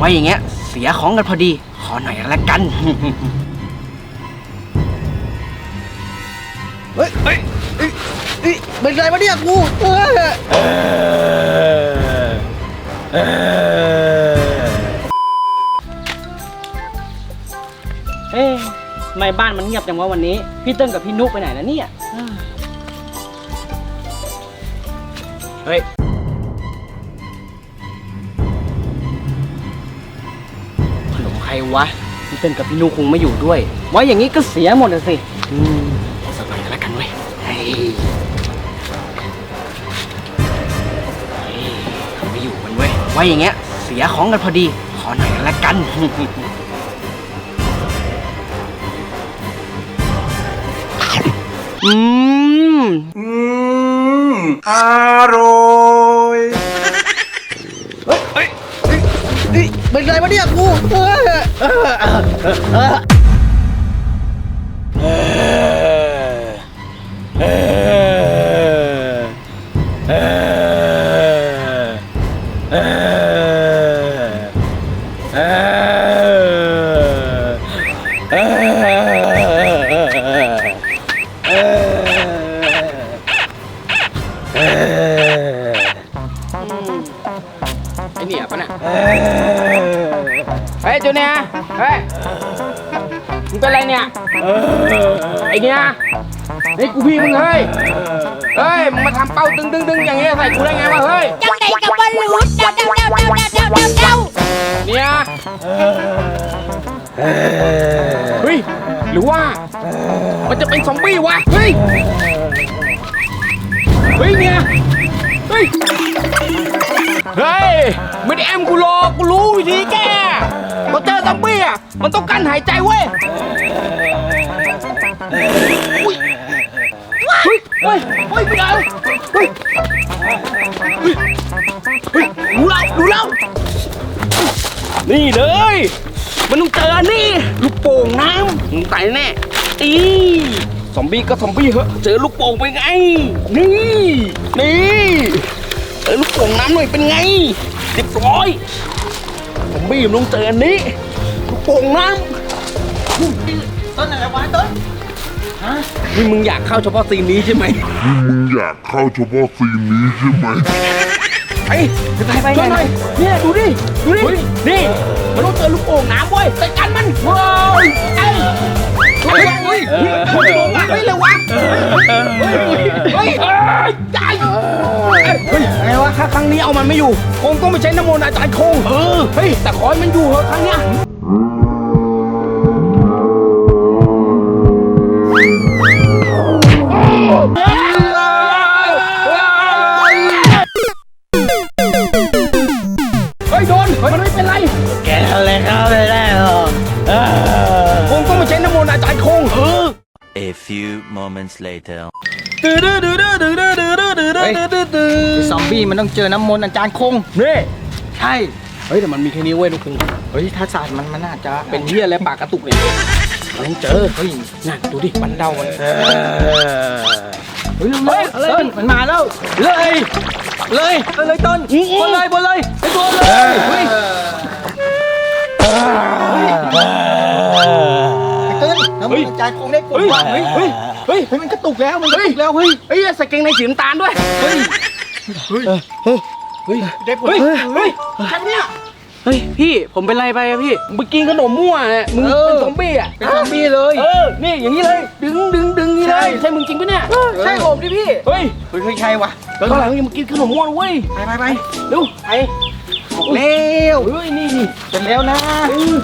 ไว้อย่างเงี้ย เสียของกันพอดี ขอหน่อยละกัน เฮ้ยเฮ้ยเฮ้ยเฮ้ยเป็นไรวะเนี่ยกูเออเอ๊ะทำไมบ้านมันเงียบจังวะวันนี้ พี่เติ้ลกับพี่นุกไปไหนแล้วเนี่ย เฮ้ย รวะพี่เติ้ลกับพี่นุกคงไม่อยู่ด้วย ไว้อย่างนี้ก็เสียหมดเลยสิอืมสักหน่อยก็แล้วกันเว้ยเฮ้ยเฮ้ยไม่อยู่กันเว้ยไว้อย่างเงี้ย เสียของกันพอดี ขอหน่อยก็แล้วกัน อืมอืมอร่อย เป็นไรวะเนี่ยกูเออเออเออเออไเฮ้ยจูเนียร์เฮ้ยมึงเป็นไรเนี่ยไอ้เนี้ยนี่กูพี่มึงเฮ้ยเฮ้ยมึงมาทำเป้าตึงตึงตึงอย่างเงี้ยใส่กูได้ไงวะเฮ้ยจังไหนกับบอลลูนดาเดาเดาเดาเดาเดาเดาเนี่ยเฮ้ยหรือว่า มันจะเป็นซอมบี้วะเฮ้ยเฮ้ยเนี่ยเฮ้ย เฮ้ยไม่ได้แอมกูหรอกกูรู้วิธีแก้พอเจอซอมบี้อะมันต้องการหายใจเว้ยอุ๊ยเฮ้ยเฮ้ยเฮ้ยไม่เอาเฮ้ยเฮ้ยเฮ้ยรู้แล้วรู้แล้วนี่เลย มันต้องเจออันนี่ลูกโป่งน้ำมึงตายแน่อีซอมบี้ก็ซอมบี้เหอะเจอลูกโป่งเป็นไง นี่ นี่ เจอลูกโป่งน้ำหน่อยเป็นไงเรียบร้อยซอมบี้มันต้องเจออันนี้ลูกโป่งน้ำต้นอะไรวะต้นนี่มึงอยากเข้าเฉพาะซีนนี้ใช่ไหมมึงอยากเข้าเฉพาะซีนนี้ใช่ไหมไปไปไปหน่อยเนี่ยดูดิดูดินี่มันต้องเจอลูกโป่งน้ำเว้ยจัดการมันว้าวไอ้เฮ้ยเฮ้ยเฮ้ยเฮ้ยเฮ้ยเร็ววะเฮ้ยเฮ้ยเฮ้ยใจเฮ้ยไงวะครั้งนี้เอามันไม่อยู่ คงต้องไปใช้น้ำมนต์อาจารย์คง เออ เฮ้ย แต่ขอให้มันอยู่เถอะครั้งเนี้ยเฮ้ยโดนมันไม่เป็นไร แกอะไรเข้าไปได้หรอเออคงต้องไปใช้น้ำมนต์อาจารย์คง เออ A few moments later. ดื้อดื้อดื้อดื้อดื้อดื้อดื้อดื้อดื้อดื้อดื้อดื้อดื้อซอมบี้มันต้องเจอน้ำมนต์อาจารย์คงนี่ใช่ เฮ้ยแต่มันมีแค่นี้เว้ยลูกคงเฮ้ยถ้าศาสตร์มันมันน่าจะเป็นเฮียอะไรปากกระตุกเลยมันต้องเจอเฮ้ยนั่นดูดิมันเดามันเออเฮ้ยเฮ้ยอะไรมันมาแล้วเลยเลยเลยต้นบนเลยบนเลยไปบนเลย จารย์คงได้กดเฮ้ยว่าเฮ้เฮ้ยยเฮ้ยเฮ้ยมันกระตุกแล้วมันกระเฮ้ยตุกแล้วเฮ้ยเฮ้ยใส่เกงในสีน้ำตาลด้วยเฮ้ยเฮ้ยได้ผลเฮ้ยเฮ้ยใครเนี่ยเฮ้ยพี่ผมเป็นไรไปอะพี่มึงกินขนมมั่วเนี่ยมึงเป็นซอมบี้อะเป็นซอมบี้เลยเออนี่อย่างนี้เลย ดึงดึงดึงนี่เลยใช่มึงจริงปะเนี่ยใช่ผมดิพี่เฮ้ยเฮ้ยใช่วะตอนหลังอย่ามากินขนมมั่วนะเว้ยไปไปไปเร็วไปเร็วเฮ้ยนี่นี่เป็นแล้วนะเออ